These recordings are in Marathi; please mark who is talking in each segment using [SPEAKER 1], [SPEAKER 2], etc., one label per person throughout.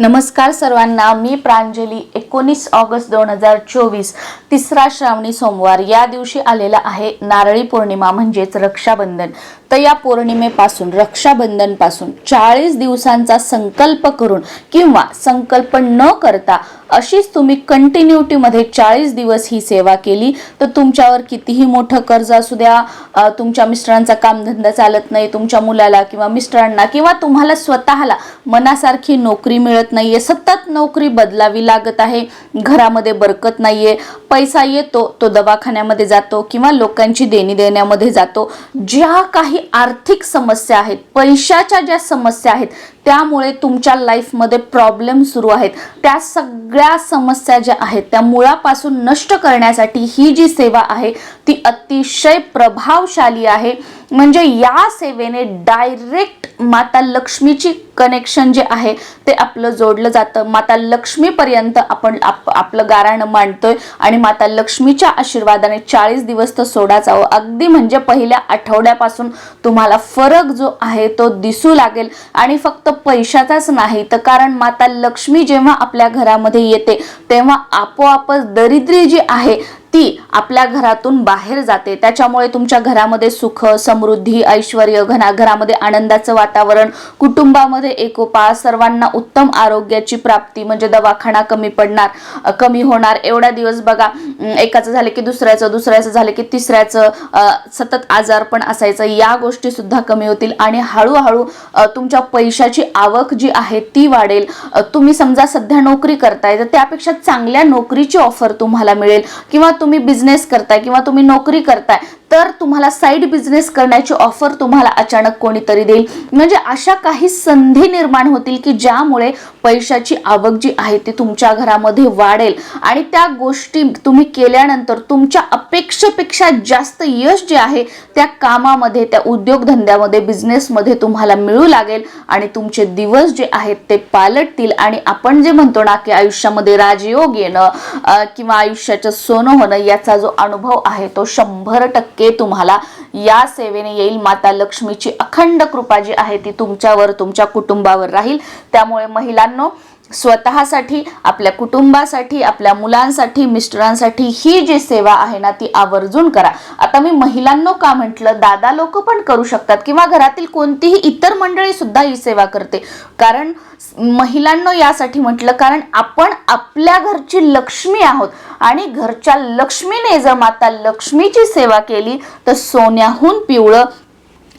[SPEAKER 1] नमस्कार सर्वांना मी प्रांजली एकोणीस ऑगस्ट दोन हजार चोवीस तिसरा श्रावणी सोमवार. या दिवशी आलेला आहे नारळी पौर्णिमा म्हणजेच रक्षाबंधन. तर या पौर्णिमेपासून रक्षाबंधनपासून चाळीस दिवसांचा संकल्प करून किंवा संकल्प न करता अशीच तुम्ही कंटिन्युटीमध्ये चाळीस दिवस ही सेवा केली तर तुमच्यावर कितीही मोठं कर्ज असू द्या तुमच्या मिस्टरांचा कामधंदा चालत नाही तुमच्या मुलाला किंवा मिस्टरांना किंवा तुम्हाला स्वतःला मनासारखी नोकरी मिळत नाहीये सतत नोकरी बदलावी लागत आहे घरामध्ये बरकत नाहीये. पैसा येतो तो दवाखान्यामध्ये जातो किंवा लोकांची देणी देण्यामध्ये जातो. ज्या काही आर्थिक समस्या आहेत पैशाच्या ज्या समस्या आहेत त्यामुळे तुमच्या लाईफमध्ये प्रॉब्लेम सुरू आहेत. त्या सगळ्या समस्या ज्या आहेत त्या मुळापासून नष्ट करण्यासाठी ही जी सेवा आहे ती अतिशय प्रभावशाली आहे. म्हणजे या सेवेने डायरेक्ट माता लक्ष्मीची कनेक्शन जे आहे ते आपलं जोडलं जातं. माता लक्ष्मीपर्यंत आपण आप आपलं गाराणं मांडतोय आणि माता लक्ष्मीच्या आशीर्वादाने चाळीस दिवस तर सोडा जावं अगदी म्हणजे पहिल्या आठवड्यापासून तुम्हाला फरक जो आहे तो दिसू लागेल. आणि फक्त पैशाचाच नाही तर कारण माता लक्ष्मी जेव्हा आपल्या घरामध्ये येते तेव्हा आपोआपच दरिद्री जी आहे ती आपल्या घरातून बाहेर जाते. त्याच्यामुळे तुमच्या घरामध्ये सुख समृद्धी ऐश्वर घना घरामध्ये आनंदाचं वातावरण कुटुंबामध्ये एकोपा सर्वांना उत्तम आरोग्याची प्राप्ती म्हणजे दवाखाना कमी पडणार कमी होणार. एवढा दिवस बघा एकाचं झालं की दुसऱ्याचं दुसऱ्याचं झालं की तिसऱ्याचं सतत आजार पण असायचं. या गोष्टी सुद्धा कमी होतील आणि हळूहळू तुमच्या पैशाची आवक जी आहे ती वाढेल. तुम्ही समजा सध्या नोकरी करताय तर त्यापेक्षा चांगल्या नोकरीची ऑफर तुम्हाला मिळेल किंवा तुम्ही बिझनेस करताय किंवा तुम्ही नोकरी करताय तर तुम्हाला साईड बिझनेस करण्याची ऑफर तुम्हाला अचानक कोणीतरी देईल. म्हणजे अशा काही संधी निर्माण होतील की ज्यामुळे पैशाची आवक जी आहे ती तुमच्या घरामध्ये वाढेल. आणि त्या गोष्टी तुम्ही केल्यानंतर तुमच्या अपेक्षेपेक्षा जास्त यश जे आहे त्या कामामध्ये त्या उद्योगधंद्यामध्ये बिझनेसमध्ये तुम्हाला मिळू लागेल आणि तुमचे दिवस जे आहेत ते पालटतील. आणि आपण जे म्हणतो ना की आयुष्यामध्ये राजयोग येणं किंवा आयुष्याचं सोनं होणं याचा जो अनुभव आहे तो शंभर टक्के तुम्हाला या सेवेने येईल. माता लक्ष्मीची अखंड कृपा जी आहे ती तुमच्यावर तुमच्या कुटुंबावर राहील. त्यामुळे महिलांनो स्वतःसाठी आपल्या कुटुंबासाठी आपल्या मुलांसाठी मिस्टरांसाठी ही जी सेवा आहे ना ती आवर्जून करा. आता मी महिलांनो का म्हटलं दादा लोक पण करू शकतात किंवा घरातील कोणतीही इतर मंडळी सुद्धा ही सेवा करते. कारण महिलांनो यासाठी म्हटलं कारण आपण आपल्या घरची लक्ष्मी आहोत. आणि घरच्या लक्ष्मीने जर माता लक्ष्मीची सेवा केली तर सोन्याहून पिवळं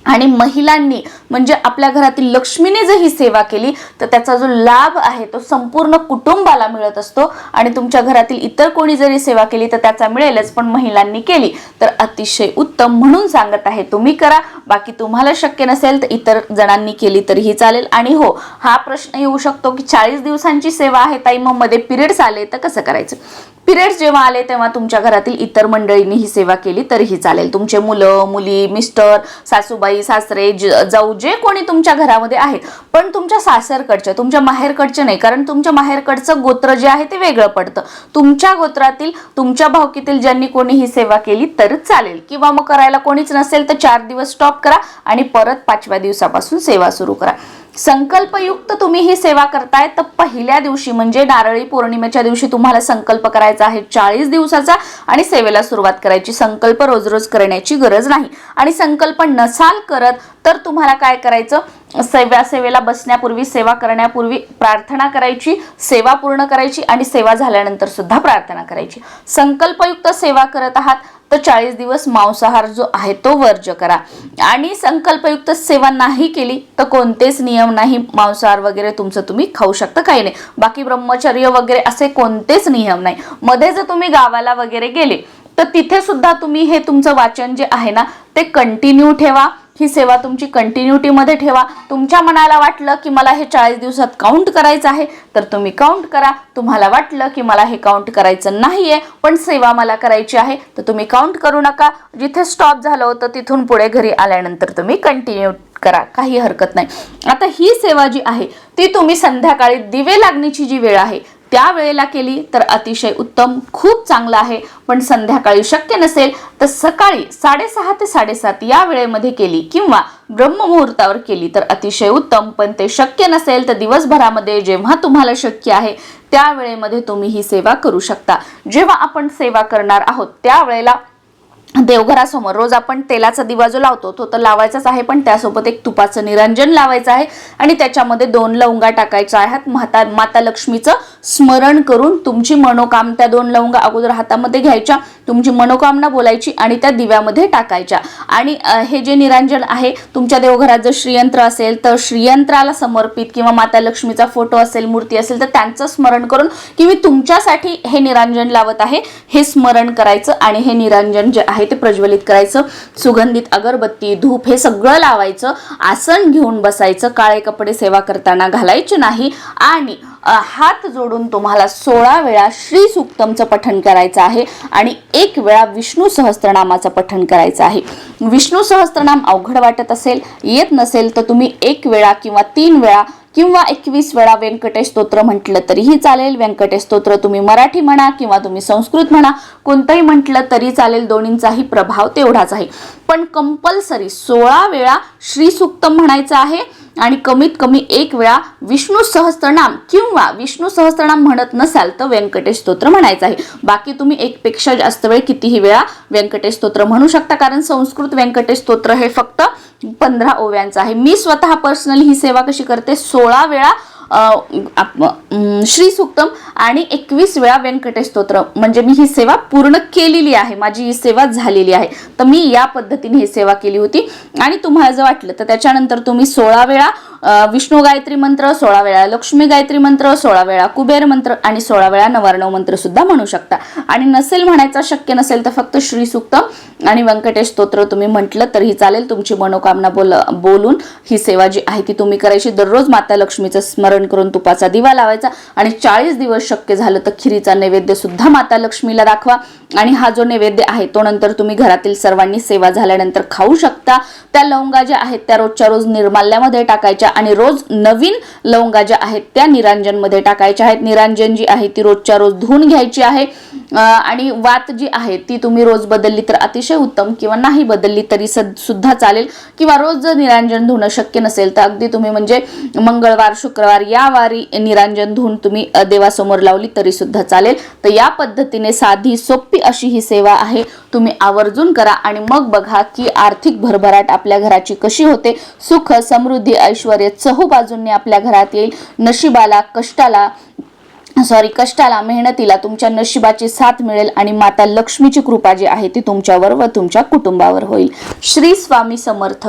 [SPEAKER 1] आणि महिलांनी म्हणजे आपल्या घरातील लक्ष्मीने जर ही सेवा केली तर त्याचा जो लाभ आहे तो संपूर्ण कुटुंबाला मिळत असतो. आणि तुमच्या घरातील इतर कोणी जरी सेवा केली तर त्याचा मिळेलच पण महिलांनी केली. तर अतिशय उत्तम म्हणून सांगत आहे तुम्ही करा. बाकी तुम्हाला शक्य नसेल तर इतर जणांनी केली तरीही चालेल. आणि हो हा प्रश्न येऊ शकतो की चाळीस दिवसांची सेवा आहे ताई मग मध्ये पिरियड्स आले तर कसं करायचं? पिरियड्स जेव्हा आले तेव्हा तुमच्या घरातील इतर मंडळींनी ही सेवा केली तरीही चालेल. तुमचे मुलं मुली मिस्टर सासूबाई सासरे ज- जाऊ जे कोणी तुमच्या घरामध्ये आहेत. पण तुमच्या सासरकडच्या तुमच्या माहेरकडचे नाही कारण तुमच्या माहेरकडचं गोत्र जे आहे ते वेगळं पडतं. तुमच्या गोत्रातील तुमच्या भावकीतील ज्यांनी कोणी ही सेवा केली तर चालेल. किंवा मग करायला कोणीच नसेल तर चार दिवस स्टॉप करा आणि परत पाचव्या दिवसापासून सेवा सुरू करा. संकल्पयुक्त तुम्ही ही सेवा करताय तर पहिल्या दिवशी म्हणजे नारळी पौर्णिमेच्या दिवशी तुम्हाला संकल्प करायचा आहे चाळीस दिवसाचा आणि सेवेला सुरुवात करायची. संकल्प रोज रोज करण्याची गरज नाही. आणि संकल्प नसाल करत तर तुम्हाला काय करायचं? सेवा सेवेला बसण्यापूर्वी सेवा करण्यापूर्वी प्रार्थना करायची सेवा पूर्ण करायची आणि सेवा झाल्यानंतर सुद्धा प्रार्थना करायची. संकल्पयुक्त सेवा करत आहात तर चाळीस दिवस मांसाहार जो आहे तो वर्ज करा. आणि संकल्पयुक्त सेवा नाही केली तर कोणतेच नियम नाही मांसाहार वगैरे तुमचं तुम्ही खाऊ शकता काही नाही. बाकी ब्रह्मचर्य वगैरे असे कोणतेच नियम नाही. मध्ये जर तुम्ही गावाला वगैरे गेले तर तिथे सुद्धा तुम्ही हे तुमचं वाचन जे आहे ना ते कंटिन्यू ठेवा. ही सेवा तुमची कंटिन्युटीमध्ये ठेवा. तुमच्या मनाला वाटलं की मला हे चाळीस दिवसात काउंट करायचं आहे तर तुम्ही काउंट करा. तुम्हाला वाटलं की मला हे काउंट करायचं नाहीये पण सेवा मला करायची आहे तर तुम्ही काउंट करू नका. जिथे स्टॉप झालं होतं तिथून पुढे घरी आल्यानंतर तुम्ही कंटिन्यू करा. काही हरकत नाही. आता ही सेवा जी आहे ती तुम्ही संध्याकाळी दिवे लागण्याची जी वेळ आहे त्या वेळेला केली तर अतिशय उत्तम खूप चांगलं आहे. पण संध्याकाळी शक्य नसेल तर सकाळी साडेसहा ते साडेसात या वेळेमध्ये केली किंवा ब्रह्ममुहूर्तावर केली तर अतिशय उत्तम. पण ते शक्य नसेल तर दिवसभरामध्ये जेव्हा तुम्हाला शक्य आहे त्या वेळेमध्ये तुम्ही ही सेवा करू शकता. जेव्हा आपण सेवा करणार आहोत त्यावेळेला देवघरासमोर. रोज आपण तेलाचा दिवा जो लावतो तो तर लावायचाच आहे पण त्यासोबत एक तुपाचं निरंजन लावायचं आहे आणि त्याच्यामध्ये दोन लवंगा टाकायच्या आहेत. माता माता लक्ष्मीचं स्मरण करून तुमची मनोकाम त्या दोन लवंगा अगोदर हातामध्ये घ्यायच्या तुमची मनोकामना बोलायची आणि त्या दिव्यामध्ये टाकायच्या. आणि हे जे निरंजन आहे तुमच्या देवघरात जर श्रीयंत्र असेल तर श्रीयंत्राला समर्पित किंवा माता लक्ष्मीचा फोटो असेल मूर्ती असेल तर त्यांचं स्मरण करून की मी तुमच्यासाठी हे निरांजन लावत आहे हे स्मरण करायचं आणि हे निरंजन जे आहे ते प्रज्वलित करायचं. सुगंधित अगरबत्ती धूप हे सगळं लावायचं. आसन घेऊन बसायचं. काळे कपडे सेवा करताना घालायचे नाही. आणि हात जोडून तुम्हाला सोळा वेळा श्री सुक्तमचं पठण करायचं आहे. आणि एक वेळा विष्णू सहस्त्रनामाचं पठण करायचं आहे. विष्णू सहस्त्रनाम अवघड वाटत असेल येत नसेल तर तुम्ही एक वेळा किंवा तीन वेळा किंवा एकवीस वेळा व्यंकटेश स्तोत्र म्हटलं तरीही चालेल. व्यंकटेश स्तोत्र तुम्ही मराठी म्हणा किंवा तुम्ही संस्कृत म्हणा कोणतंही म्हटलं तरी चालेल. दोन्हींचाही प्रभाव तेवढाच आहे. पण कंपल्सरी सोळा वेळा श्रीसुक्तम म्हणायचं आहे आणि कमीत कमी एक वेळा विष्णू सहस्त्रनाम किंवा विष्णू सहस्त्रनाम म्हणत नसाल तर व्यंकटेश स्तोत्र म्हणायचं आहे. बाकी तुम्ही एकपेक्षा जास्त वेळ कितीही वेळा व्यंकटेश स्तोत्र म्हणू शकता कारण संस्कृत व्यंकटेश स्तोत्र हे फक्त पंधरा ओव्यांचं आहे. मी स्वतः पर्सनली ही सेवा कशी करते? सोळा वेळा आप- श्री सुक्तम आणि एकवीस वेळा व्यंकटेश स्तोत्र. म्हणजे मी ही सेवा पूर्ण केलेली आहे. माझी ही सेवा झालेली आहे. तर मी या पद्धतीने ही सेवा केली होती. आणि तुम्हाला जर वाटलं तर त्याच्यानंतर तुम्ही सोळा वेळा विष्णू गायत्री मंत्र सोळा वेळा लक्ष्मी गायत्री मंत्र सोळा वेळा कुबेर मंत्र आणि सोळा वेळा नवार्णव मंत्र सुद्धा म्हणू शकता. आणि नसेल म्हणायचा शक्य नसेल तर फक्त श्री सुक्त आणि व्यंकटेश स्तोत्र तुम्ही म्हटलं तरीही चालेल. तुमची मनोकामना बोल बोलून ही सेवा जी आहे ती तुम्ही करायची. दररोज माता लक्ष्मीचं स्मरण करून तुपाचा दिवा लावायचा आणि चाळीस दिवस शक्य झालं तर खिरीचा नैवेद्य सुद्धा माता लक्ष्मीला दाखवा. आणि हा जो नैवेद्य आहे तो नंतर तुम्ही घरातील सर्वांनी सेवा झाल्यानंतर खाऊ शकता. त्या लवंगा ज्या आहेत त्या रोजच्या रोज निर्माल्यामध्ये टाकायच्या. आणि रोज नवीन लवंगा ज्या आहेत त्या निरांजनमध्ये टाकायच्या आहेत. निरांजन जी आहे ती रोजच्या रोज धुवून घ्यायची आहे. आणि वात जी आहे ती तुम्ही रोज बदलली तर अतिशय उत्तम किंवा नाही बदलली तरी सुद्धा चालेल. किंवा रोज जर निरांजन धुणं शक्य नसेल तर अगदी तुम्ही म्हणजे मंगळवार शुक्रवार या वारी निरांजन धुवून तुम्ही देवासमोर लावली तरी सुद्धा चालेल. तर या पद्धतीने साधी सोपी अशी ही सेवा आहे. तुम्ही आवर्जून करा आणि मग बघा की आर्थिक भरभराट आपल्या घराची कशी होते. सुख समृद्धी ऐश्वर चहू चहूबाजूंनी आपल्या घरात येईल. नशिबाला कष्टाला सॉरी कष्टाला मेहनतीला तुमच्या नशिबाची साथ मिळेल आणि माता लक्ष्मीची कृपा जी आहे ती तुमच्यावर व तुमच्या कुटुंबावर होईल. श्री स्वामी समर्थ.